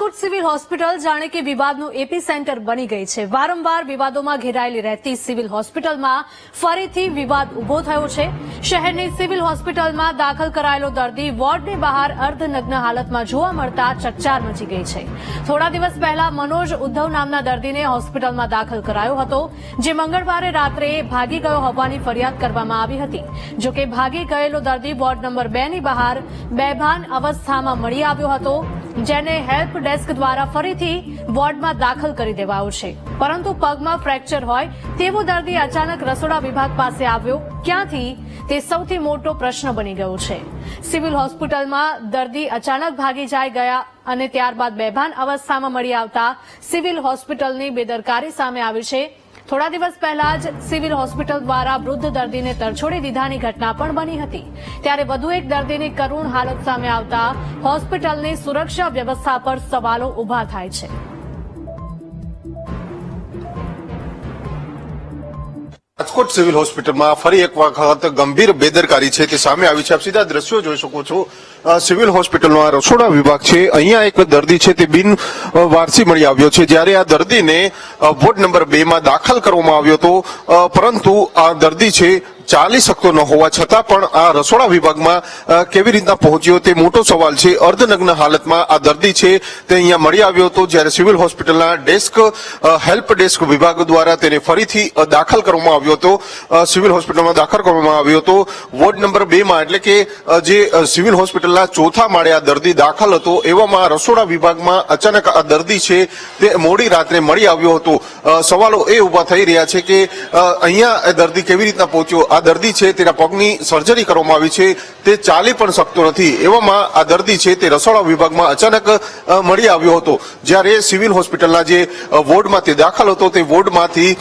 Rajkot civil hospital જાણે કે વિવાદનું AP centre બની ગઈ છે. વારંવાર વિવાદોમાં ઘેરાયેલી રહેતી સિવિલ હોસ્પિટલમાં ફરીથી વિવાદ ઊભો થયો છે. શહેરની સિવિલ હોસ્પિટલમાં દાખલ કરાયેલો દર્દી વોર્ડની બહાર અર્ધનગ્ન હાલતમાં જોવા મળતા ચકચાર મચી ગઈ છે. થોડા દિવસ પહેલા મનોજ ઉદ્ધવ નામના દર્દીને હોસ્પિટલમાં દાખલ કરાયો હતો, જે મંગળવારે રાત્રે ભાગી ગયો હોવાની ફરિયાદ કરવામાં આવી હતી. જોકે ભાગી ગયેલો દર્દી વોર્ડ નંબર બેની બહાર બેભાન અવસ્થામાં મળી આવ્યો હતો. જેને હેલ્પ ડેસ્ક દ્વારા ફરીથી વોર્ડમાં દાખલ કરી દેવાયો છે. પરંતુ પગમાં ફ્રેક્ચર હોય તેવો દર્દી અચાનક રસોડા વિભાગ પાસે આવ્યો, ક્યાંથી? તે સૌથી મોટો પ્રશ્ન બની ગયો છે. સિવિલ હોસ્પિટલમાં દર્દી અચાનક ભાગી જાય ગયા અને ત્યારબાદ બેભાન અવસ્થામાં મળી આવતા સિવિલ હોસ્પિટલની બેદરકારી સામે આવી છે. થોડા દિવસ પહેલા જ સિવિલ હોસ્પિટલ દ્વારા વૃદ્ધ દર્દીને તરછોડી દીધાની ઘટના પણ બની હતી. ત્યારે વધુ એક દર્દીની કરુણ હાલત સામે આવતા હોસ્પિટલની સુરક્ષા વ્યવસ્થા પર સવાલો ઊભા થાય છે. રાજકોટ સિવિલ હોસ્પિટલમાં ફરી એક વખત ગંભીર બેદરકારી છે તે સામે આવી છે. આપ સીધા દ્રશ્યો જોઈ શકો છો. સિવિલ હોસ્પિટલનો આ રસોડા વિભાગ છે. અહીંયા એક દર્દી છે તે બિન વારસી મળી આવ્યો છે. જ્યારે આ દર્દીને વોર્ડ નંબર બે માં દાખલ કરવામાં આવ્યો હતો પરંતુ આ દર્દી છે ચાલી શકતો ન હોવા છતાં પણ આ રસોડા વિભાગમાં કેવી રીતના પહોંચ્યો તે મોટો સવાલ છે. અર્ધનગ્ન હાલતમાં આ દર્દી છે તે અહીંયા મળી આવ્યો હતો. જ્યારે સિવિલ હોસ્પિટલના ડેસ્ક હેલ્પ ડેસ્ક વિભાગ દ્વારા તેને ફરીથી દાખલ કરવામાં આવ્યો હતો. સિવિલ હોસ્પિટલમાં દાખલ કરવામાં આવ્યો હતો. વોર્ડ નંબર બે માં એટલે કે જે સિવિલ સિવિલ હોસ્પિટલના ચોથા માળે આ દર્દી દાખલ હતો. એવામાં રસોડા વિભાગમાં અચાનક આ દર્દી છે તે મોડી રાત્રે મળી આવ્યો હતો. સવાલો એ ઊભા થઈ રહ્યા છે કે અહીંયા દર્દી કેવી રીતના પહોંચ્યો? આ દર્દી છે તેના પગની સર્જરી કરવામાં આવી છે. તે ચાલી પણ શકતો નથી. એવામાં આ દર્દી છે તે રસોડા વિભાગમાં અચાનક મળી આવ્યો હતો. જ્યારે સિવિલ હોસ્પિટલના જે વોર્ડમાં તે દાખલ હતો, તે વોર્ડમાંથી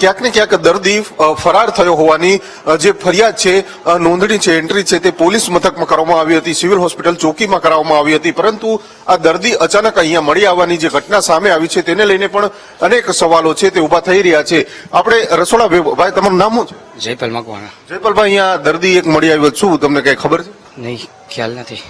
ક્યાંક ને ક્યાંક દર્દી ફરાર થયો હોવાની જે ફરિયાદ છે નોંધણી છે, એન્ટ્રી છે તે પોલીસ મથકમાં કરવામાં આવી હતી. સિવિલ હોસ્પિટલ ચોકીમાં કરાવવામાં આવી હતી. પરંતુ આ દર્દી અચાનક અહીંયા મળી આવવાની જે ઘટના સામે આવી છે તેને લઈને પણ અનેક સવાલો છે તે ઊભા થઈ રહ્યા છે. આપણે રસોડા ભાઈ તમારું નામ શું છે? જયપાલ મકવાણા. જયપાલભાઈ અહીંયા દર્દી એક મળી આવ્યો. શું તમને કઈ ખબર છે? નહીં ખ્યાલ નથી.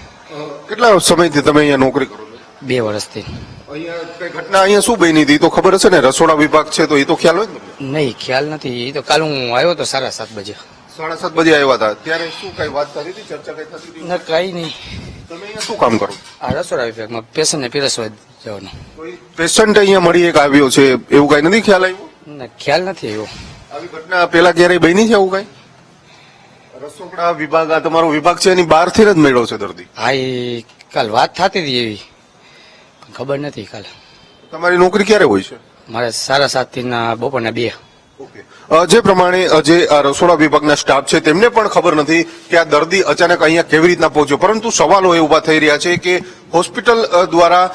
કેટલા સમયથી તમે અહીંયા નોકરી કરો બે વર્ષથી. અહીંયા ઘટના અહીંયા શું બની હતી? તો ખબર હશે ને રસોડા વિભાગ છે તો એ તો ખ્યાલ હોય નહીં ખ્યાલ નથી. એ તો કાલ હું આવ્યો તો સાડા સાત બજે. સાડા સાત બજે આવ્યા હતા. ત્યારે શું કઈ વાત કરી હતી? ચર્ચા કઈ થતી હતી? ના કઈ નહીં. તમે અહીંયા શું કામ કરો? આ રસોડા વિભાગમાં પેશન્ટને પીરસવા જવાનું. કોઈ પેશન્ટ અહીંયા મળી એક આવ્યો છે એવું કઈ નથી ખ્યાલ આવ્યો? ના ખ્યાલ નથી આવ્યો. આવી ઘટના પેલા ક્યારેય બની છે એવું કઈ? રસોડા વિભાગ આ તમારો વિભાગ છે એની બહારથી જ મળ્યો છે દર્દી. હા એ કાલ વાત થતી હતી એવી. ખબર નથી કાલ. તમારી નોકરી ક્યારે હોય છે? મારે સાડા સાતથી ના બપોરના બે. જે પ્રમાણે જે રસોડા વિભાગના સ્ટાફ છે, તેમને પણ ખબર નથી કે આ દર્દી અચાનક અહીંયા કેવી રીતના પહોંચ્યો. પરંતુ સવાલો એ ઊભા થઈ રહ્યા છે કે હોસ્પિટલ દ્વારા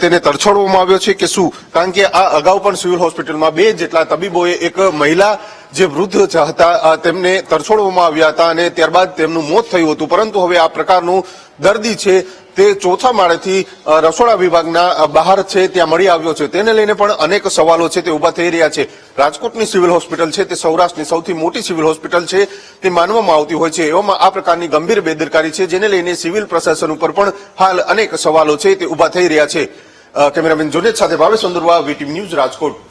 તેને તરછોડવામાં આવ્યો છે કે શું? કારણ કે આ અગાઉ પણ સિવિલ હોસ્પિટલમાં બે જેટલા તબીબોએ એક મહિલા જે વૃદ્ધ હતા તેમને તરછોડવામાં આવ્યા હતા અને ત્યારબાદ તેમનું મોત થયું હતું. પરંતુ હવે આ પ્રકારનું દર્દી છે તે ચોથા માળેથી રસોડા વિભાગના બહાર છે, ત્યાં મળી આવ્યો છે. તેને લઈને પણ અનેક સવાલો છે તે ઊભા થઈ રહ્યા છે. રાજકોટની સિવિલ હોસ્પિટલ છે, તે સૌરાષ્ટ્રની સૌથી મોટી સિવિલ હોસ્પિટલ છે, તે માનવામાં આવતી હોય છે. એવામાં આ પ્રકારની ગંભીર બેદરકારી છે, જેને લઈને સિવિલ પ્રશાસન ઉપર પણ હાલ અનેક સવાલો છે તે ઊભા થઈ રહ્યા છે. કેમેરામેન જુનેદ સાથે ભાવેશ ચંદ્રવા વીટીવી ન્યૂઝ રાજકોટ.